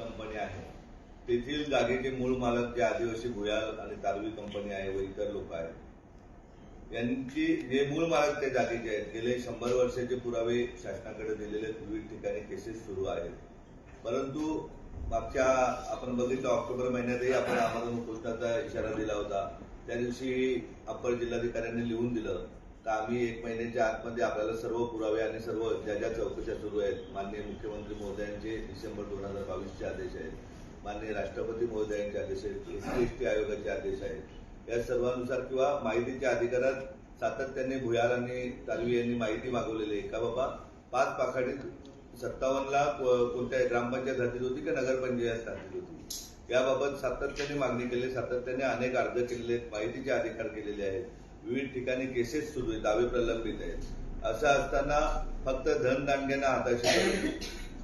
Company आहे. तेथील जागेचे मूळ मालक जे आदिवासी भुयाल आणि तारवी कंपनी आहे व इतर लोक आहेत. यांची जे मूळ मालक त्या जागेचे आहेत. गेले शंभर वर्षाचे पुरावे शासनाकडे दिलेले विविध ठिकाणी केसेस सुरू आहेत. परंतु मागच्या आपण बघितलं ऑक्टोबर महिन्यातही आपण आम्हाला मुकुलताचा इशारा दिला होता. त्या दिवशी अप्पर जिल्हाधिकाऱ्यांनी लिहून दिलं तर आम्ही एक महिन्याच्या आतमध्ये आपल्याला सर्व पुरावे आणि सर्व ज्या ज्या चौकशा सुरू आहेत माननीय मुख्यमंत्री महोदयांचे डिसेंबर दोन हजार बावीसचे आदेश आहेत माननीय राष्ट्रपती महोदयांचे आदेश आहेत एसटी एसटी आयोगाचे आदेश आहेत. या सर्वानुसार किंवा माहितीच्या अधिकारात सातत्याने भुयार आणि तालवी यांनी माहिती मागवलेली आहे का बाबा? पाच पाखाडीत सत्तावन्नला कोणत्या ग्रामपंचायत हद्दीत होती का नगरपंचायत हद्दीत होती? याबाबत सातत्याने मागणी केली सातत्याने अनेक अर्ज केलेले आहेत माहितीचे अधिकार केलेले आहेत. विविध ठिकाणी केसेस सुरू आहेत दावे प्रलंबित आहेत. असं असताना फक्त धनदांडग्यांना हाताशी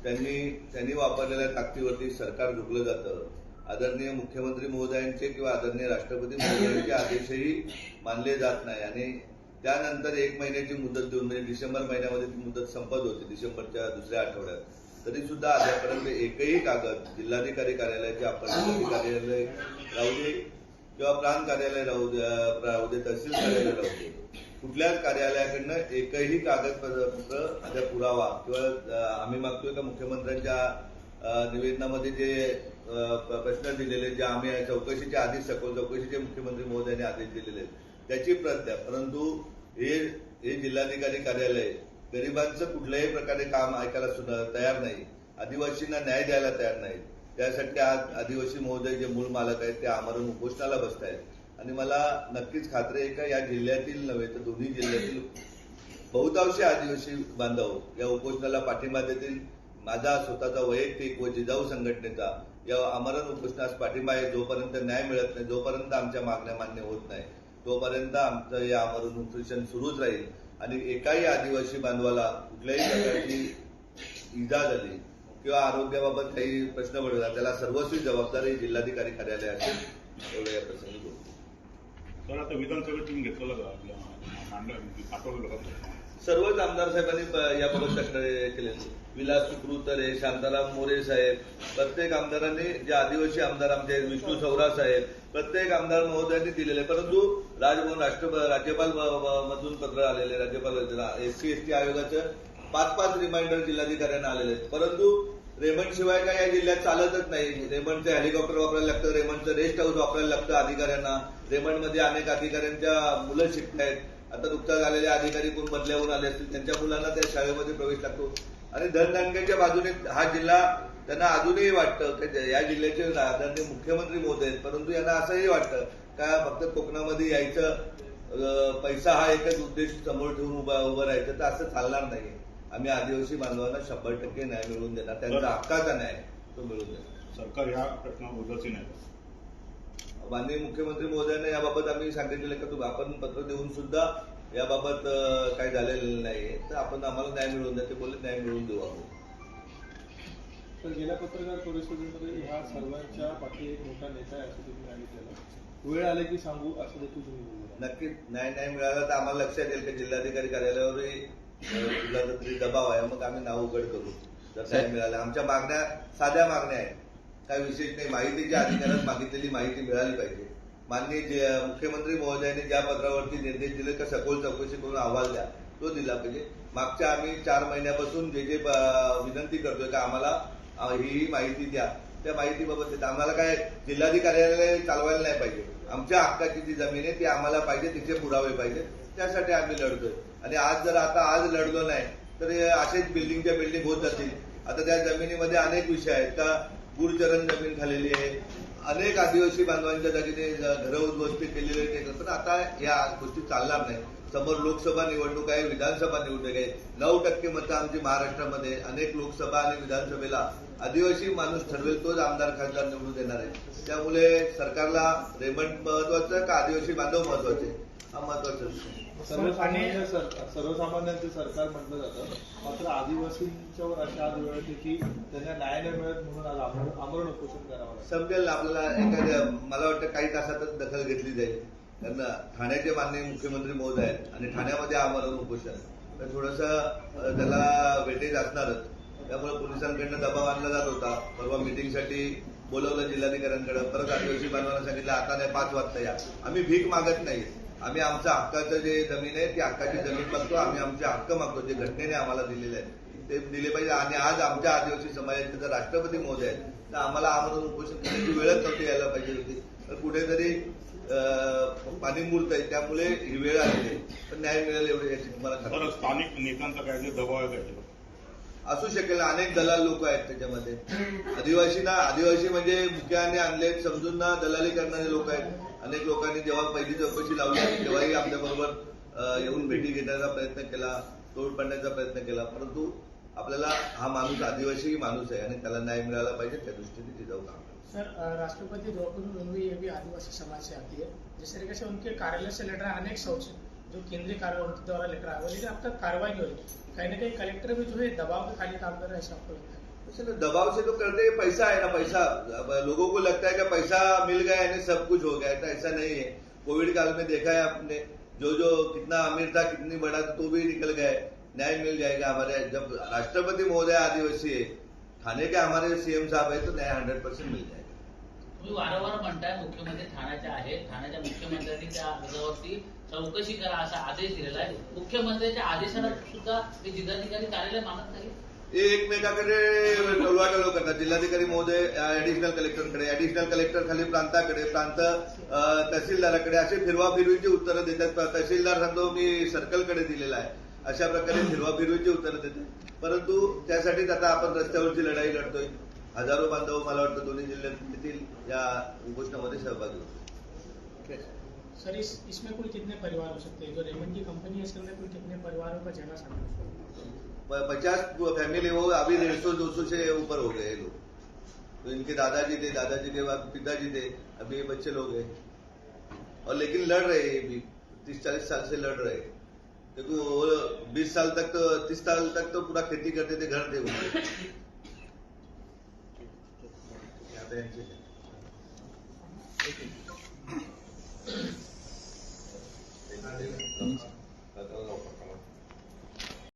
त्यांनी त्यांनी वापरलेल्या ताकदीवरती सरकार झुकलं जातं. आदरणीय मुख्यमंत्री महोदयांचे किंवा आदरणीय राष्ट्रपती महोदयांचे आदेशही मानले जात नाही. आणि त्यानंतर एक महिन्याची मुदत देऊन म्हणजे डिसेंबर महिन्यामध्ये ती मुदत संपत होती डिसेंबरच्या दुसऱ्या आठवड्यात. तरी सुद्धा आतापर्यंत एकही कागद जिल्हाधिकारी कार्यालयाचे अपर जिल्हाधिकारी कार्यालय किंवा प्रांत कार्यालय राहू दे राहू दे तहसील कार्यालय राहू दे कुठल्याच कार्यालयाकडनं एकही कागदपत्र आता पुरावा किंवा आम्ही मागतोय का मुख्यमंत्र्यांच्या निवेदनामध्ये जे प्रश्न दिलेले जे आम्ही चौकशीच्या आधी सखोल चौकशीचे मुख्यमंत्री महोदयांनी आदेश दिलेले आहेत त्याची प्रत द्या परंतु हे हे जिल्हाधिकारी कार्यालय गरिबांचं कुठल्याही प्रकारे काम ऐकायला सुद्धा तयार नाही. आदिवासींना न्याय द्यायला तयार नाही त्यासाठी आज आदिवासी महोदय जे मूळ मालक आहेत ते आमरण उपोषणाला बसत आहेत आणि मला नक्कीच खात्री आहे का या जिल्ह्यातील नव्हे तर दोन्ही जिल्ह्यातील बहुतांशी आदिवासी बांधव या उपोषणाला पाठिंबा देतील. माझा स्वतःचा वैयक्तिक व जिजाऊ संघटनेचा या आमरण उपोषणास पाठिंबा आहे. जोपर्यंत न्याय मिळत नाही जोपर्यंत आमच्या मागण्या मान्य होत नाही तोपर्यंत आमचं या आमरण उपोषण सुरूच राहील. आणि एकाही आदिवासी बांधवाला कुठल्याही प्रकारची इजा झाली किंवा आरोग्याबाबत काही प्रश्न पडला त्याला सर्वस्वी जबाबदारी जिल्हाधिकारी कार्यालय असेल एवढं या प्रसंगी बोलतो. तर आता विधानसभेत तुम्ही घेतलेलं का? आपल्या मांडलं पाठवलेलं का? सर्वच आमदार साहेबांनी याबाबत तक्रारी केलेली. विलास सुकृतरे शांताराम मोरे साहेब प्रत्येक आमदारांनी जे आदिवासी आमदार आमचे आहेत, विष्णू सौरा साहेब प्रत्येक आमदार महोदयांनी दिलेले. परंतु राजभवन राष्ट्र राज्यपाल मधून पत्र आलेले राज्यपाल एससी एसटी आयोगाचं पाच पाच रिमाइंडर जिल्हाधिकाऱ्यांना आलेले आहेत. परंतु रेमंड शिवाय काय या जिल्ह्यात चालतच नाही. रेमंडचे हेलिकॉप्टर वापरायला लागतं रेमंडचं रेस्ट हाऊस वापरायला लागतं अधिकाऱ्यांना. रेमंडमध्ये अनेक अधिकाऱ्यांच्या मुलं शिकतायत आहेत. आता नुकताच आलेले अधिकारी कोण बदल्याहून आले असतील त्यांच्या मुलांना त्या शाळेमध्ये प्रवेश लागतो. आणि धनदानग्याच्या बाजूने हा जिल्हा त्यांना अजूनही वाटतं की या जिल्ह्याचे आदरणीय मुख्यमंत्री मोदी आहेत. परंतु यांना असंही वाटतं का फक्त कोकणामध्ये यायचं पैसा हा एकच उद्देश समोर ठेवून उभा उभं राहायचं तर असं चालणार नाही आम्ही आदिवासी बांधवांना शंभर टक्के न्याय मिळवून देणार. त्यांचा हक्काचा न्याय तो मिळवून देणार. सरकार या प्रश्नावर उदासीन आहे माननीय मुख्यमंत्री महोदयांना याबाबत आम्ही सांगितलेलं का तुम्ही आपण पत्र देऊन सुद्धा याबाबत काही झालेलं नाहीये तर आपण आम्हाला न्याय मिळवून द्या. ते बोलले न्याय मिळवून देऊ आपण. तर गेल्या पत्रकार परिषदेमध्ये ह्या सर्वांच्या पाठी एक मोठा नेता आहे असं तुम्ही सांगितलेलं. वेळ आले की सांगू असं देखील तुम्ही नक्कीच. न्याय न्याय मिळाला तर आम्हाला लक्षात येईल की जिल्हाधिकारी कार्यालयावरही तरी दबाव आहे मग आम्ही नाव उघड करू. जर न्याय मिळाला. आमच्या मागण्या साध्या मागण्या आहेत. काय विशेष नाही माहितीच्या अधिकारात मागितलेली माहिती मिळाली पाहिजे. माननीय मुख्यमंत्री महोदयांनी ज्या पत्रावरती निर्देश दिले का सखोल चौकशी करून अहवाल द्या. तो दिला पाहिजे. मागच्या आम्ही चार महिन्यापासून जे जे विनंती करतोय का आम्हाला ही माहिती द्या. त्या माहितीबाबत आम्हाला काय जिल्हाधिकार्यालय चालवायला नाही पाहिजे. आमच्या हक्काची जी जमीन आहे ती आम्हाला पाहिजे तिचे पुरावे पाहिजे. त्यासाठी आम्ही लढतोय. आणि आज जर आता आज लढलो नाही तर असेच बिल्डिंगच्या बिल्डिंग होत जातील. आता त्या जमिनीमध्ये अनेक विषय आहेत. का गुरचरण जमीन झालेली आहे. अनेक आदिवासी बांधवांच्या जागेने घरं उद्ध्वस्त केलेले आहेत. तर आता या गोष्टी चालणार नाही. समोर लोकसभा निवडणूक आहे विधानसभा निवडणूक आहे. नऊ टक्के मतं आमची महाराष्ट्रामध्ये अनेक लोकसभा आणि विधानसभेला आदिवासी माणूस ठरवेल तोच आमदार खासदार निवडून देणार आहे. त्यामुळे सरकारला रेमंड महत्वाचं का आदिवासी बांधव महत्त्वाचे? हा महत्त्वाचा विषय सर्वसामान्य सरकार सर्वसामान्यांचे सरकार म्हटलं जातं. मात्र आदिवासींच्यावर अशा आज वेळ येते की त्यांना न्याय नाही मिळत म्हणून आज आमरण आमरण उपोषण करावं लागतं. समजेल ना आपल्याला एखाद्या मला वाटतं काही तासातच दखल घेतली जाईल. कारण ठाण्याचे माननीय मुख्यमंत्री महोदय आहेत आणि ठाण्यामध्ये आमरण उपोषण. तर थोडस त्याला वेटेज असणारच. त्यामुळे पोलिसांकडनं दबाव आणला जात होता. परवा मिटिंगसाठी बोलवलं जिल्हाधिकाऱ्यांकडे. परत आदिवासी बांधवांना सांगितलं आता नाही पाच वाजता या. आम्ही भीक मागत नाही. आम्ही आमच्या हक्काचं जे जमीन आहे ती हक्काची जमीन मागतो आम्ही आमचे हक्क मागतो. जे घटनेने आम्हाला दिलेले आहेत. ते दिले पाहिजे. आणि आज आमच्या आदिवासी समाजाचे जर राष्ट्रपती महोदय आहेत तर आम्हाला आमरण उपोषण करण्याची वेळच नव्हती यायला पाहिजे होती. तर कुठेतरी पाणी मुरत आहे. त्यामुळे ही वेळ आलेली पण न्याय मिळेल एवढी याची तुम्हाला स्थानिक नेत्यांचा काय दबाव आहे असू शकेल अनेक दलाल लोक आहेत त्याच्यामध्ये. आदिवासीना आदिवासी म्हणजे मुख्याने आणले समजून ना दलाली करणारे लोक आहेत. अनेक लोकांनी जेव्हा पहिली चौकशी लावली तेव्हाही आपल्या बरोबर येऊन भेटी घेण्याचा प्रयत्न केला तोड पाडण्याचा प्रयत्न केला. परंतु आपल्याला हा माणूस आदिवासी माणूस आहे आणि त्याला न्याय मिळाला पाहिजे त्या दृष्टीने जिजाऊ काम सर राष्ट्रपति द्रौपदी मुर्मू ये भी आदिवासी समाज से आती है जिस तरीके से उनके कार्यालय से लेटर अनेक सोच जो केंद्रीय कार्य उनके द्वारा आया हुआ है, लेकिन अब तक कार्रवाई नहीं हो रही। कहीं ना कहीं कलेक्टर भी जो है दबाव में खाली काम कर रहे हैं आपको लगता है वैसे दबाव से तो करते हैं, पैसा है ना पैसा। लोगों को लगता है कि पैसा मिल गया है सब कुछ हो गया है तो ऐसा नहीं है। कोविड काल में देखा है आपने जो जो कितना अमीर था कितनी बड़ा था तो भी निकल गए न्याय मिल जाएगा हमारे जब राष्ट्रपति महोदय आदिवासी है थाने के हमारे सीएम साहब है तो न्याय हंड्रेड परसेंट मिल जाएगा। तुम्ही वारंवार म्हणताय मुख्यमंत्री ठाण्याचे आहेत. ठाण्याच्या मुख्यमंत्र्यांनी त्या अर्जावरती चौकशी करा असा आदेश दिलेला आहे. मुख्यमंत्र्यांच्या आदेशाला सुद्धा ते जिल्हाधिकारी कार्यालय मानत नाही हे एकमेकाकडे टोलवाटोलव करतात. जिल्हाधिकारी महोदय ऍडिशनल कलेक्टरकडे ऍडिशनल कलेक्टर खाली प्रांताकडे प्रांत तहसीलदाराकडे असे फिरवा फिरवीची उत्तरं देतात. तहसीलदार सांगतो मी सर्कलकडे दिलेला आहे. अशा प्रकारे फिरवा फिरवीची उत्तरं देतात. परंतु त्यासाठीच आता आपण रस्त्यावरची लढाई लढतोय. हजारो बांधव मला वाटतं दोन्ही जिल्ह्यातील या उपोषणामध्ये सहभागी होतो सर इस इसमें कुल कितने परिवार हो सकते हैं? जो रेमंड की कंपनी है इसके कुल कितने परिवारों का जाना शामिल पचास फैमिली हो अभी डेढ़ सौ दो सौ से ऊपर हो गए लोग। तो इनके दादाजी थे दादाजी के बाद पिताजी थे अभी ये बच्चे लोग हैं। और लेकिन लड़ रहे हैं ये भी तीस चालीस साल से लड़ रहे देखो बीस साल तक तो तीस साल तक तो पूरा खेती करते थे घर थे उनके 对，谢谢。再见。